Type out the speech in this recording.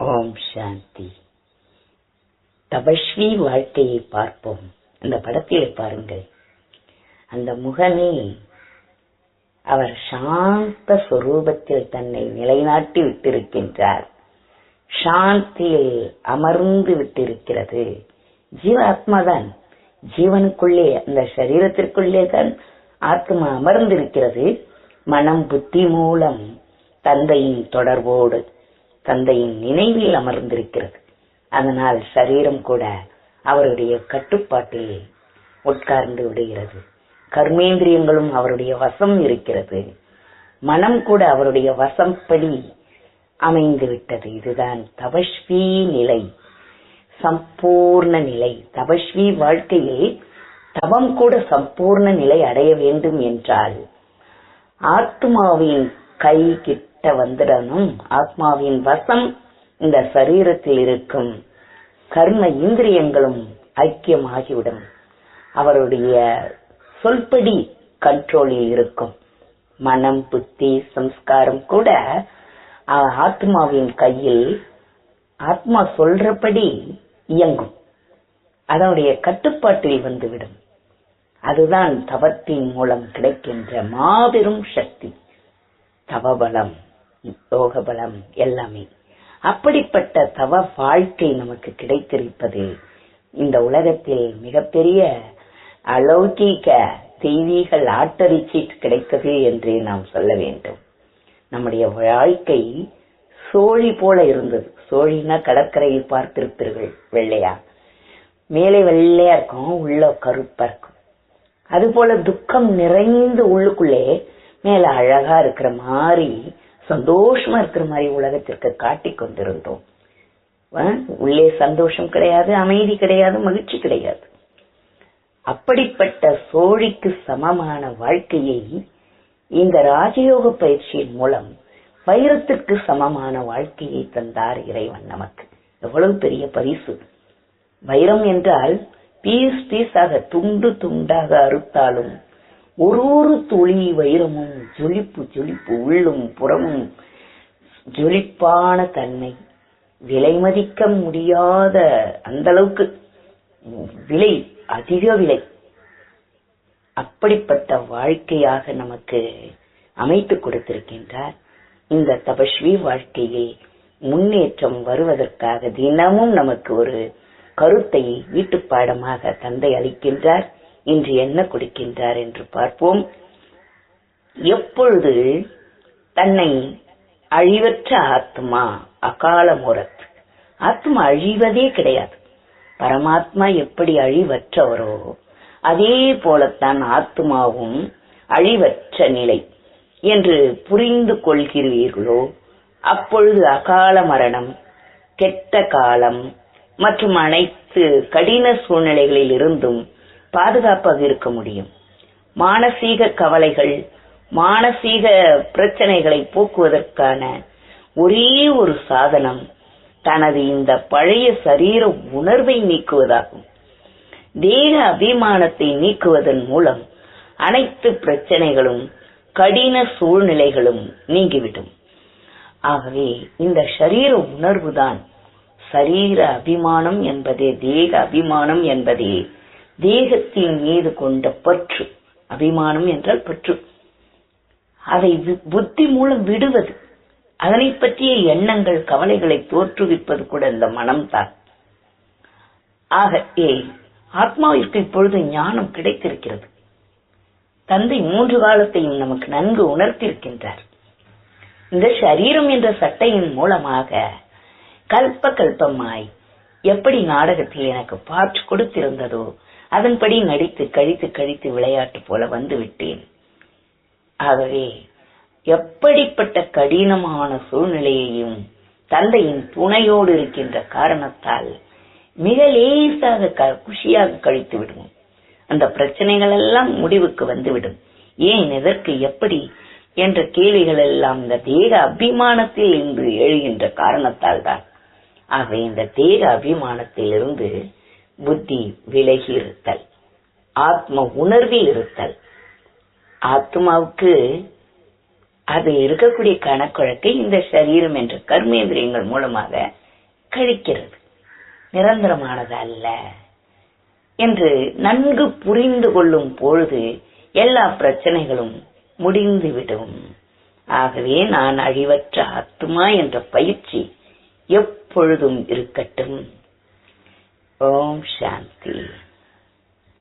ஓம் சாந்தி. தபஸ்வி வாழ்க்கையை பார்ப்போம். அந்த படத்திலே பாருங்கள். அந்த முகமே அவர் சாந்த சொரூபத்தில் தன்னை நிலைநாட்டி விட்டிருக்கின்றார். சாந்தியில் அமர்ந்து விட்டிருக்கிறது. ஜீவாத்மாதான். ஜீவனுக்குள்ளே அந்த சரீரத்திற்குள்ளே தான் ஆத்மா அமர்ந்திருக்கிறது. மனம் புத்தி மூலம் தந்தையின் தொடர்போடு தந்தையின் நினைவில் அமர்ந்திருக்கிறது. அதனால் சரீரம் கூட அவருடைய கட்டுப்பாட்டில் உட்கார்ந்து விடுகிறது. கர்மேந்திரியங்களும் அவருடைய வசம் இருக்கிறது. மனம் கூட அவருடைய வசம்படி அமைந்து விட்டது. இதுதான் தபஸ்வி நிலை. சம்பூர்ண நிலை. தபஸ்வி வாழ்க்கையில் தவம் கூட சம்பூர்ண நிலை அடைய வேண்டும் என்றால் ஆத்மாவின் கை கிட்ட கிட்ட வந்துடணும் ஆத்மாவின் வசம் இந்த சரீரத்தில் இருக்கும். கர்ம இந்திரியங்களும் ஐக்கியமாகிவிடும். அவருடைய சொல்படி கண்ட்ரோலில் இருக்கும். மனம் புத்தி சம்ஸ்காரம் கூட ஆத்மாவின் கையில் ஆத்மா சொல்றபடி இயங்கும். அதனுடைய கட்டுப்பாட்டில் வந்துவிடும். அதுதான் தவத்தின் மூலம் கிடைக்கின்ற மாபெரும் சக்தி தவபலம் யோகபலம் எல்லாமே. அப்படிப்பட்ட தவ வாழ்க்கை நமக்கு கிடைத்திருப்பது இந்த உலகத்தில் மிகப்பெரிய அலௌகிக தெய்வீக லாட்டரி கிடைத்தது என்று நாம் சொல்ல வேண்டும். நம்முடைய வாழ்க்கை சோழி போல இருந்தது. சோழினா கடற்கரையில் பார்த்திருப்பீர்கள் வெள்ளையா? மேலே வெள்ளையா இருக்கும் உள்ள கருப்பா இருக்கும். அது போல துக்கம் நிறைந்து உள்ளுக்குள்ளே மேல அழகா இருக்கிற மாதிரி சந்தோஷமா இருக்கிற மாதிரி உலகத்திற்கு காட்டிக் கொண்டிருந்தோம். உள்ளே சந்தோஷம் கிடையாது அமைதி கிடையாது மகிழ்ச்சி கிடையாது. அப்படிப்பட்ட சோழிக்கு சமமான வாழ்க்கையை இந்த ராஜயோக பயிற்சியின் மூலம் வைரத்திற்கு சமமான வாழ்க்கையை தந்தார் இறைவன் நமக்கு. எவ்வளவு பெரிய பரிசு. வைரம் என்றால் பீஸ் பீஸாக துண்டு துண்டாக அறுத்தாலும் ஒரு ஒரு துளி வைரமும் ஜொலிப்பு ஜொலிப்பு உள்ளும் புறமும் ஜொலிப்பான தன்மை. விலை மதிக்க முடியாத அந்த அளவுக்கு விலை அதிக விலை. அப்படிப்பட்ட வாழ்க்கையாக நமக்கு அமைத்து கொடுத்திருக்கின்றார். இந்த தபஸ்வி வாழ்க்கையில் முன்னேற்றம் வருவதற்காக தினமும் நமக்கு ஒரு கருத்தை வீட்டுப்பாடமாக தந்தை அளிக்கின்றார். இன்று என்ன கொடுக்கின்றார் என்று பார்ப்போம். எப்பொழுது தன்னை அழிவற்ற ஆத்மா அகால முரத் ஆத்மா அழிவதே கிடையாது. பரமாத்மா எப்படி அழிவற்றவரோ அதே போலத்தான் ஆத்மாவும் அழிவற்ற நிலை என்று புரிந்து கொள்கிறீர்களோ அப்பொழுது அகால மரணம் கெட்ட காலம் மற்றும் அனைத்து கடின சூழ்நிலைகளில் இருந்தும் பாதுகாப்பாக இருக்க முடியும். மானசீக கவலைகள் மானசீக பிரச்சனைகளை போக்குவதற்கான ஒரே ஒரு சாதனம் தனது இந்த பழைய சரீர உணர்வை நீக்குவதாகும். தேக அபிமானத்தை நீக்குவதன் மூலம் அனைத்து பிரச்சனைகளும் கடின சூழ்நிலைகளும் நீங்கிவிடும். ஆகவே இந்த சரீர உணர்வுதான் சரீர அபிமானம் என்பதே தேக அபிமானம் என்பதே. தேகத்தின் மீது கொண்ட பற்று. அபிமானம் என்றால் பற்று. அதை புத்தி மூலம் விடுவது. அதனை பற்றிய எண்ணங்கள் கவலைகளை தோற்றுவிப்பது கூட இந்த மனம்தான். ஆக ஏ ஆத்மாவிற்கு இப்பொழுது ஞானம் கிடைத்திருக்கிறது. தந்தை மூன்று காலத்தையும் நமக்கு நன்கு உணர்த்தியிருக்கின்றார். இந்த சரீரம் என்ற சட்டையின் மூலமாக கல்ப கல்பமாய் எப்படி நாடகத்தில் எனக்கு பார்த்து கொடுத்திருந்ததோ அதன்படி நடித்து கழித்து கழித்து விளையாட்டு போல வந்து விட்டேன். ஆகவே எப்படிப்பட்ட கடினமான சூழ்நிலையையும் தந்தையின் துணையோடு இருக்கின்ற காரணத்தால் மிக லேசாக குஷியாக கழித்து விடுவோம். அந்த பிரச்சனைகள் எல்லாம் முடிவுக்கு வந்துவிடும். ஏன் எதற்கு எப்படி என்ற கேள்விகள் எல்லாம் இந்த தேக அபிமானத்தில் இன்று எழுகின்ற காரணத்தால் தான். ஆகவே இந்த தேக அபிமானத்தில் இருந்து புத்தி விலகி இருத்தல் ஆத்ம உணர்வில் இருத்தல். ஆத்மாவுக்கு அது இருக்கக்கூடிய கணக்குழக்கை இந்த சரீரம் என்ற கர்மேந்திரியங்கள் மூலமாக கழிக்கிறது. நிரந்தரமானது அல்ல என்று நன்கு புரிந்து கொள்ளும் பொழுது எல்லா பிரச்சனைகளும் முடிந்துவிடும் ஆகவே நான் அழிவற்ற ஆத்மா என்ற பயிற்சி எப்பொழுதும் இருக்கட்டும். ஓம் சாந்தி